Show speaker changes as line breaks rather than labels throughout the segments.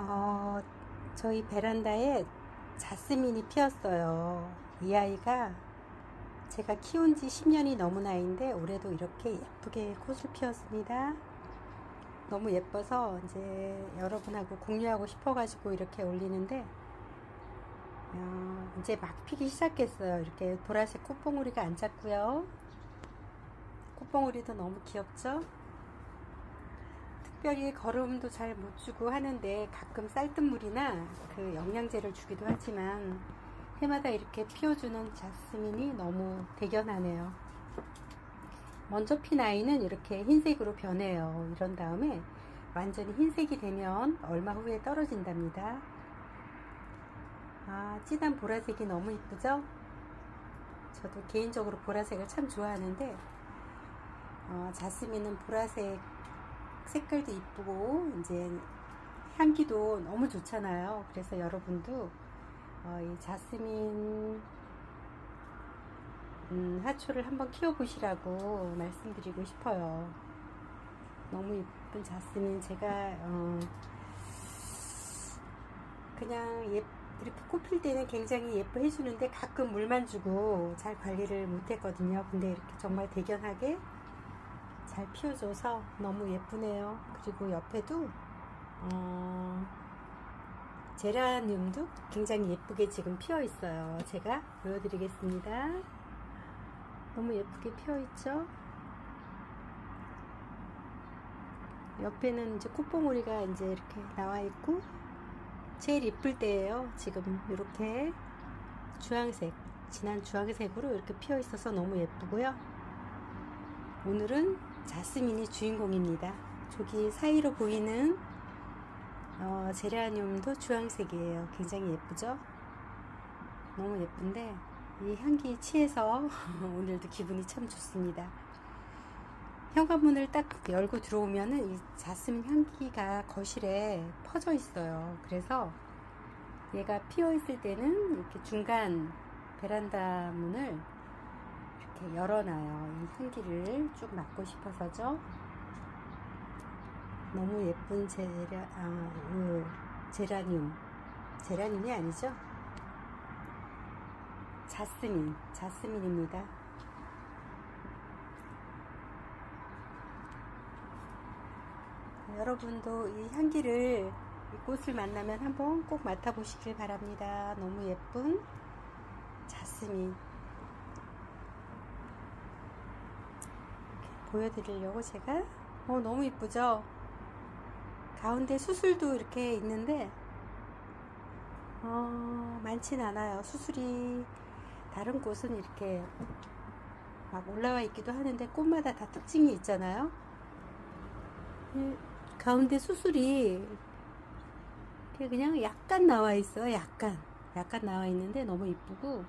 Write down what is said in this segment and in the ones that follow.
어, 저희 베란다에 자스민이 피었어요. 이 아이가 제가 키운 지 10년이 넘은 아이인데 올해도 이렇게 예쁘게 꽃을 피웠습니다. 너무 예뻐서 이제 여러분하고 공유하고 싶어가지고 이렇게 올리는데 어, 이제 막 피기 시작했어요. 이렇게 보라색 꽃봉오리가 앉았고요. 꽃봉오리도 너무 귀엽죠? 특별히 거름도 잘 못 주고 하는데 가끔 쌀뜨물이나 그 영양제를 주기도 하지만 해마다 이렇게 피워주는 자스민이 너무 대견하네요. 먼저 핀 아이는 이렇게 흰색으로 변해요. 이런 다음에 완전히 흰색이 되면 얼마 후에 떨어진답니다. 아, 진한 보라색이 너무 이쁘죠? 저도 개인적으로 보라색을 참 좋아하는데, 어, 자스민은 보라색 색깔도 이쁘고, 이제 향기도 너무 좋잖아요. 그래서 여러분도 어, 이 자스민 음, 화초를 한번 키워보시라고 말씀드리고 싶어요. 너무 예쁜 자스민 제가 어, 그냥 예, 이렇게 꽃필 때는 굉장히 예뻐 해 주는데 가끔 물만 주고 잘 관리를 못했거든요. 근데 이렇게 정말 대견하게 잘 피워줘서 너무 예쁘네요. 그리고 옆에도 어, 제라늄도 굉장히 예쁘게 지금 피어 있어요. 제가 보여드리겠습니다. 너무 예쁘게 피어 있죠? 옆에는 이제 꽃봉오리가 이제 이렇게 나와 있고, 제일 이쁠 때예요. 지금 이렇게 주황색, 진한 주황색으로 이렇게 피어 있어서 너무 예쁘고요. 오늘은 자스민이 주인공입니다. 저기 사이로 보이는 어, 제라늄도 주황색이에요. 굉장히 예쁘죠? 너무 예쁜데 이 향기 취해서 오늘도 기분이 참 좋습니다. 현관문을 딱 열고 들어오면은 이 자스민 향기가 거실에 퍼져 있어요. 그래서 얘가 피어 있을 때는 이렇게 중간 베란다 문을 이렇게 열어놔요. 이 향기를 쭉 맡고 싶어서죠. 너무 예쁜 제라, 아, 그 제라늄. 제라늄이 아니죠? 자스민, 자스민입니다. 여러분도 이 향기를 이 꽃을 만나면 한번 꼭 맡아보시길 바랍니다. 너무 예쁜 자스민. 이렇게 보여드리려고 제가 어, 너무 이쁘죠? 가운데 수술도 이렇게 있는데 어, 많진 않아요. 수술이 다른 꽃은 이렇게 막 올라와 있기도 하는데 꽃마다 다 특징이 있잖아요. 이 가운데 수술이 그냥 약간 나와 있어요. 약간 약간 나와 있는데 너무 이쁘고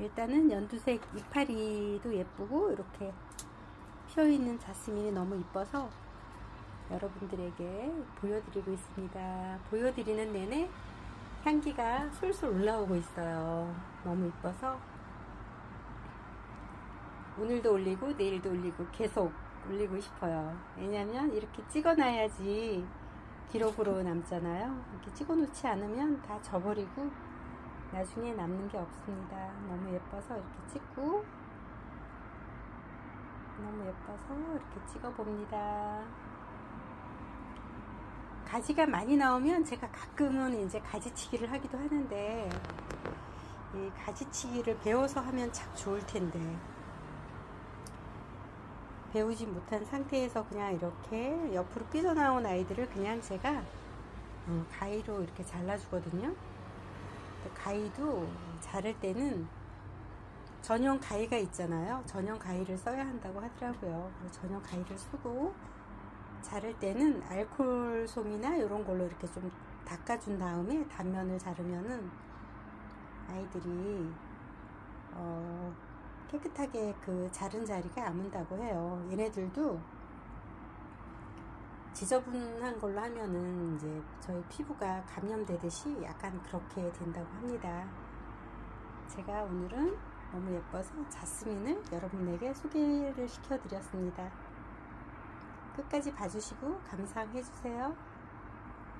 일단은 연두색 이파리도 예쁘고 이렇게 피어 있는 자스민이 너무 이뻐서 여러분들에게 보여드리고 있습니다. 보여드리는 내내 향기가 솔솔 올라오고 있어요. 너무 이뻐서 오늘도 올리고 내일도 올리고 계속 올리고 싶어요. 왜냐면 이렇게 찍어놔야지 기록으로 남잖아요. 이렇게 찍어놓지 않으면 다 져버리고 나중에 남는 게 없습니다. 너무 예뻐서 이렇게 찍고 너무 예뻐서 이렇게 찍어 봅니다. 가지가 많이 나오면 제가 가끔은 이제 가지치기를 하기도 하는데 이 가지치기를 배워서 하면 참 좋을 텐데 배우지 못한 상태에서 그냥 이렇게 옆으로 삐져나온 아이들을 그냥 제가 어, 가위로 이렇게 잘라주거든요. 가위도 자를 때는 전용 가위가 있잖아요. 전용 가위를 써야 한다고 하더라고요. 전용 가위를 쓰고 자를 때는 알콜 솜이나 이런 걸로 이렇게 좀 닦아준 다음에 단면을 자르면은 아이들이 어 깨끗하게 그 자른 자리가 아문다고 해요. 얘네들도 지저분한 걸로 하면은 이제 저희 피부가 감염되듯이 약간 그렇게 된다고 합니다. 제가 오늘은 너무 예뻐서 자스민을 여러분에게 소개를 시켜드렸습니다. 끝까지 봐주시고 감상해주세요.